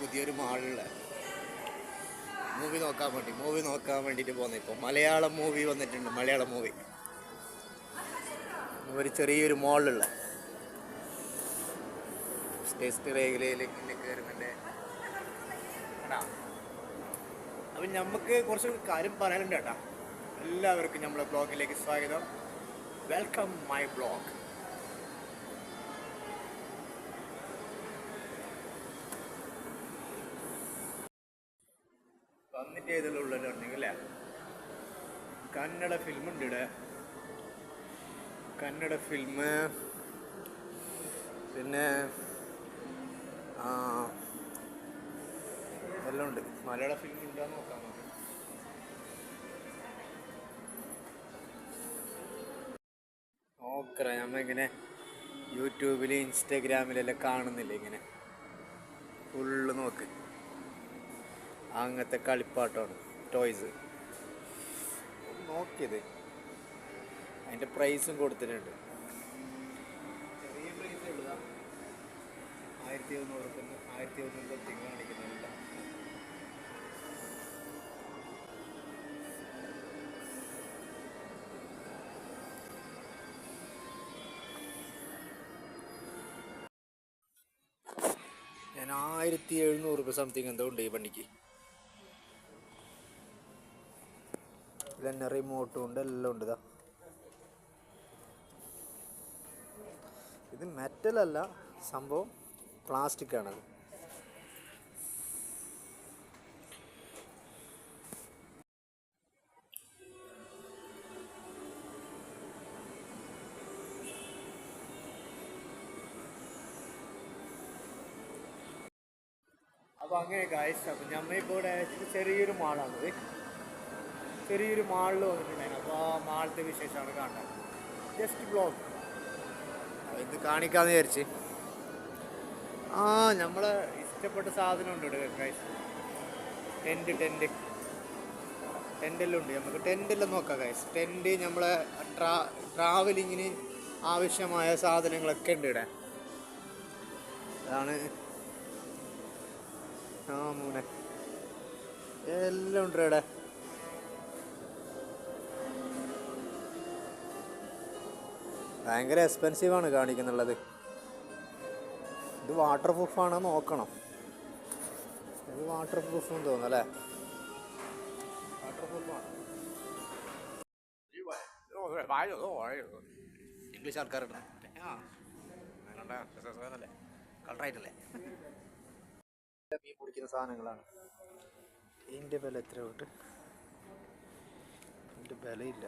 പുതിയൊരു മാളിൽ. മൂവി നോക്കാൻ വേണ്ടി മൂവി നോക്കാൻ വേണ്ടിയിട്ട് പോകുന്നത് ഇപ്പോൾ മലയാളം മൂവി വന്നിട്ടുണ്ട് മലയാളം മൂവി. ഒരു ചെറിയൊരു മോളിലുള്ള. ടെസ്റ്റ് മേഖലയിലേക്ക് കയറുന്നുണ്ട് അപ്പം നമുക്ക് കുറച്ച് കാര്യം പറയാനുണ്ട് കേട്ടോ. എല്ലാവർക്കും നമ്മളെ ബ്ലോഗിലേക്ക് സ്വാഗതം. വെൽക്കം മൈ ബ്ലോഗ് ഏതെല്ലാം ഉള്ളവരുണ്ടെങ്കിൽ അല്ലേ? കന്നഡ ഫിലിം ഉണ്ട് ഇവിടെ. കന്നഡ ഫിലിം പിന്നെ എല്ലാം ഉണ്ട്. മലയാള ഫിലിം ഉണ്ടോ നോക്കാം നമുക്ക്. നോക്കറ നമ്മളിങ്ങനെ യൂട്യൂബിൽ ഇൻസ്റ്റാഗ്രാമിലെല്ലാം കാണുന്നില്ല ഇങ്ങനെ? ഫുള്ള് നോക്ക്. അങ്ങനത്തെ കളിപ്പാട്ടമാണ് ടോയ്സ് നോക്കിയത്. അതിന്റെ പ്രൈസും കൊടുത്തിട്ടുണ്ട്. ചെറിയ പ്രൈസേ ആയിരത്തി ആയിരത്തി കാണിക്കുന്നില്ല ഞാൻ ആയിരത്തി എഴുന്നൂറ് രൂപ സംതിങ് എന്തോ ഉണ്ട് ഈ വണ്ടിക്ക്. ഇതിലെന്നെ റിമോട്ടും ഉണ്ട് എല്ലാം ഉണ്ട് ഇതാ. ഇത് മെറ്റൽ അല്ല സംഭവം പ്ലാസ്റ്റിക് ആണത് അപ്പോൾ അങ്ങനെ ഗായ്സ് അപ്പം ഞമ്മ ഇവിടെ ചെറിയൊരു മാളാണത് ചെറിയൊരു മാളിൽ വന്നിട്ടുണ്ടായിരുന്നു. അപ്പോൾ ആ മാളത്തെ വിശേഷമാണ് കാണാൻ ജസ്റ്റ് ബ്ലോഗ് ഇത് കാണിക്കാന്ന് വിചാരിച്ച്. ആ നമ്മളെ ഇഷ്ടപ്പെട്ട സാധനം ഉണ്ട് ഇവിടെ ഗൈസ് ടെന്റ് ടെന്റ് ടെന്റെല്ലാം ഉണ്ട്. നമുക്ക് ടെന്റെല്ലാം നോക്കാം ഗൈസ് ടെന്റ് നമ്മളെ ട്രാ ട്രാവലിങ്ങിന് ആവശ്യമായ സാധനങ്ങളൊക്കെ ഉണ്ട് ഇവിടെ. അതാണ് ആ മൂനെ. എല്ലാം ഉണ്ട് ഇവിടെ. ഭയങ്കര എക്സ്പെൻസീവ് ആണ് കാണിക്കുന്നുള്ളത്. ഇത് വാട്ടർ പ്രൂഫാണോ നോക്കണം. ഇത് വാട്ടർ പ്രൂഫ് എന്ന് തോന്നുന്നു അല്ലേ? വാട്ടർ പ്രൂഫാണ് ഇംഗ്ലീഷ് ആൾക്കാരുണ്ട്. കളറായിട്ടല്ലേ മീൻ പിടിക്കുന്ന സാധനങ്ങളാണ്. ഇതിന്റെ വില എത്ര തൊട്ട്? ഇതിന്റെ വിലയില്ല.